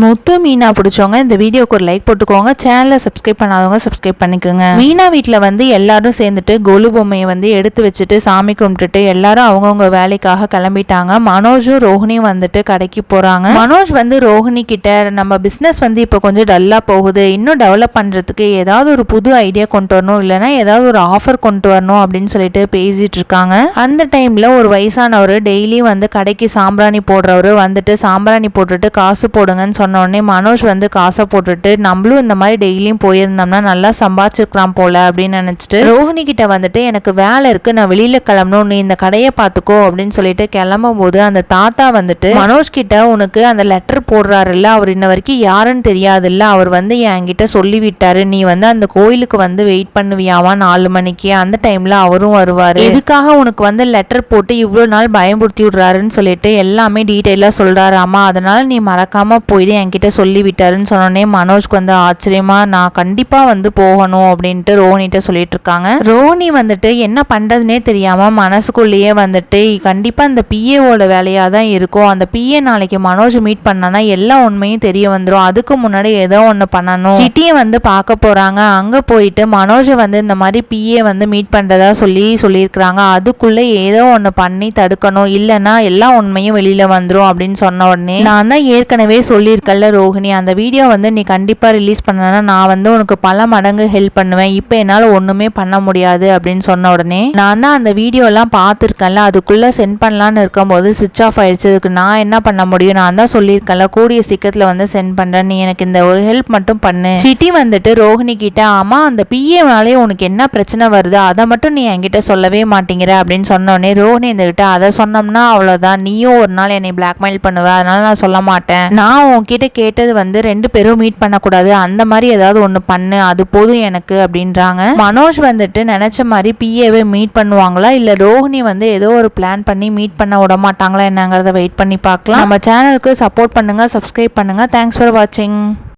முத்து மீனா பிடிச்சவங்க இந்த வீடியோக்கு ஒரு லைக் போட்டுக்கோங்க. சேனலை சப்ஸ்கிரைப் பண்ணாதவங்க சப்ஸ்கிரைப் பண்ணிக்கோங்க. மீனா வீட்டில் வந்து எல்லாரும் சேர்ந்துட்டு கொலு பொம்மையை வந்து எடுத்து வச்சுட்டு சாமி கும்பிட்டுட்டு எல்லாரும் அவங்கவுங்க வேலைக்காக கிளம்பிட்டாங்க. மனோஜும் ரோஹினியும் வந்துட்டு கடைக்கு போறாங்க. மனோஜ் வந்து ரோஹினி கிட்ட நம்ம பிஸ்னஸ் வந்து இப்போ கொஞ்சம் டல்லா போகுது. இன்னும் டெவலப் பண்றதுக்கு ஏதாவது ஒரு புது ஐடியா கொண்டு வரணும். இல்லைன்னா ஏதாவது ஒரு ஆஃபர் கொண்டு வரணும் அப்படின்னு சொல்லிட்டு பேசிட்டு இருக்காங்க. அந்த டைம்ல ஒரு வயசானவர் டெய்லியும் வந்து கடைக்கு சாம்பிராணி போடுறவர் வந்துட்டு சாம்பிராணி போட்டுட்டு காசு போடுங்கன்னு சொன்னோடனே மனோஜ் வந்து காசை போட்டுட்டு நம்மளும் இந்த மாதிரி டெய்லியும் போயிருந்தோம்னா நல்லா சம்பாதிச்சிருக்கலாம் போல அப்படின்னு நினச்சிட்டு ரோஹிணி கிட்ட வந்துட்டு எனக்கு வேலை இருக்கு நான் வெளியில கிளம்பணும் நீ இந்த கடையை பார்த்துக்கோ அப்படின்னு சொல்லிட்டு கிளம்பும் போது அந்த தாத்தா வந்துட்டு மனோஜ் கிட்ட உனக்கு அந்த லெட்டர் போடுறாருல்ல அவர் இன்ன வரைக்கும் யாருன்னு தெரியாதுல்ல அவர் வந்து என்கிட்ட சொல்லி விட்டாரு நீ வந்து அந்த கோயிலுக்கு வந்து வெயிட் பண்ணுவியாவா நாலு மணிக்கு அந்த டைம்ல அவரும் வருவாரு. எதுக்காக உனக்கு வந்து லெட்டர் போட்டு இவ்வளோ நாள் பயமுறுத்தி விடுறாருன்னு சொல்லிட்டு எல்லாமே டீட்டெயிலாக சொல்றாராமா அதனால நீ மறக்காம போயிடு என்கிட்ட சொல்லிவிட்டாருன்னு சொன்னோடனே மனோஜ்க்கு வந்து ஆச்சரியமா நான் கண்டிப்பா வந்து போகணும் அப்படின்ட்டு ரோஹினிட்ட சொல்லிட்டு இருக்காங்க ரோஹினி வந்துட்டு என்ன பண்றதுனே தெரியாம மனசுக்குள்ளேயே வந்துட்டு கண்டிப்பா இந்த பிஏவோட வேலையா தான் இருக்கும். அந்த பிஏ நாளைக்கு மனோஜ் மீட் பண்ணனா எல்லா உண்மையும் தெரிய வந்துடும் அதுக்கு முன்னாடி ஏதோ ஒன்று பண்ணணும். சிட்டியை வந்து பார்க்க போறாங்க. அங்க போயிட்டு மனோஜை வந்து இந்த மாதிரி பிஏ வந்து மீட் பண்றதா சொல்லி சொல்லியிருக்கிறாங்க. அதுக்குள்ள ஏதோ ஒன்று பண்ணி தடுக்கணும். இல்லைன்னா எல்லா உண்மையும் வெளியில வந்துடும் அப்படின்னு சொன்ன உடனே நான் தான் ஏற்கனவே சொல்லி சொல்லியிருக்கல ரோஹிணி அந்த வீடியோ வந்து நீ கண்டிப்பாக ரிலீஸ் பண்ணனா நான் வந்து உனக்கு பல மடங்கு ஹெல்ப் பண்ணுவேன். இப்போ என்னால் ஒன்றுமே பண்ண முடியாது அப்படின்னு சொன்ன உடனே நான் தான் அந்த வீடியோலாம் பார்த்துருக்கேன்ல அதுக்குள்ளே சென்ட் பண்ணலான்னு இருக்கும்போது சுவிச் ஆஃப் ஆயிடுச்சு. அதுக்கு நான் என்ன பண்ண முடியும்? நான் தான் சொல்லியிருக்கேன்ல கூடிய சீக்கிரத்தில் வந்து சென்ட் பண்ணுறேன் நீ எனக்கு இந்த ஒரு ஹெல்ப் மட்டும் பண்ணு. சிட்டி வந்துட்டு ரோஹிணி கிட்ட ஆமா அந்த பிஏனாலே உனக்கு என்ன பிரச்சனை வருது? அதை மட்டும் நீ என்கிட்ட சொல்லவே மாட்டேங்கிற. அப்படின்னு சொன்னோடனே ரோஹிணி இருந்துகிட்ட அதை சொன்னோம்னா அவ்வளோதான் நீயும் ஒரு நாள் என்னை பிளாக்மெயில் பண்ணுவ. அதனால நான் சொல்ல மாட்டேன். நான் உன்கிட்ட கேட்டது வந்து ரெண்டு பேரும் மீட் பண்ணக்கூடாது. அந்த மாதிரி ஏதாவது ஒன்று பண்ணு அது போதும் எனக்கு அப்படின்றாங்க. மனோஜ் வந்துட்டு நினைச்ச மாதிரி பிஏவை மீட் பண்ணுவாங்களா? இல்லை ரோஹிணி வந்து ஏதோ ஒரு பிளான் பண்ணி மீட் பண்ண விட மாட்டாங்களா என்னங்கிறத வெயிட் பண்ணி பார்க்கலாம். நம்ம சேனலுக்கு சப்போர்ட் பண்ணுங்கள் சப்ஸ்கிரைப் பண்ணுங்க. தேங்க்ஸ் ஃபார் வாட்சிங்